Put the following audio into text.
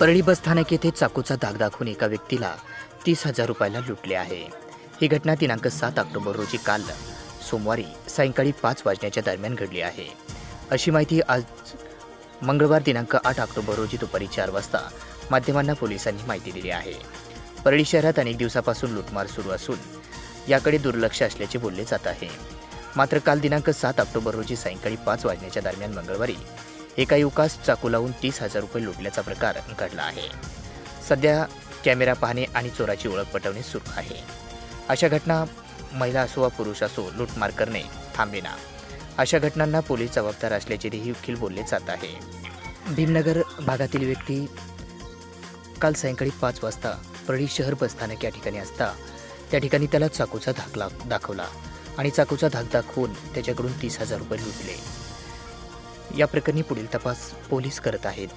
परळी बस स्थानक येथे चाकूचा दाग दाखवून एका व्यक्तीला तीस हजार रुपयाला लुटले आहे. ही घटना दिनांक सात ऑक्टोबर रोजी काल सोमवारी सायंकाळी पाच वाजण्याच्या दरम्यान घडली आहे. अशी माहिती आज मंगळवार दिनांक आठ ऑक्टोबर रोजी दुपारी चार वाजता माध्यमांना पोलिसांनी माहिती दिली आहे. परळी शहरात अनेक दिवसापासून लुटमार सुरू असून याकडे दुर्लक्ष असल्याचे बोलले जात आहे. मात्र काल दिनांक सात ऑक्टोबर रोजी सायंकाळी पाच वाजण्याच्या दरम्यान मंगळवारी एका युवकास चाकू लावून तीस हजार रुपये लुटल्याचा प्रकार घडला आहे. सध्या कॅमेरा पाहणे आणि चोराची ओळख पटवणे सुरू आहे. अशा घटना महिला असो वा पुरुष असो लूटमार करणे थांबेना. अशा घटनांना पोलीस जबाबदार असल्याचे देखील बोलले जात आहे. भीमनगर भागातील व्यक्ती काल सायंकाळी पाच वाजता परळी शहर बसस्थानक या ठिकाणी असता. त्या ठिकाणी त्याला चाकूचा धाक दाखवला आणि चाकूचा धाक दाखवून त्याच्याकडून तीस हजार रुपये लुटले. या प्रकरणी पुढील तपास पोलीस करत आहेत.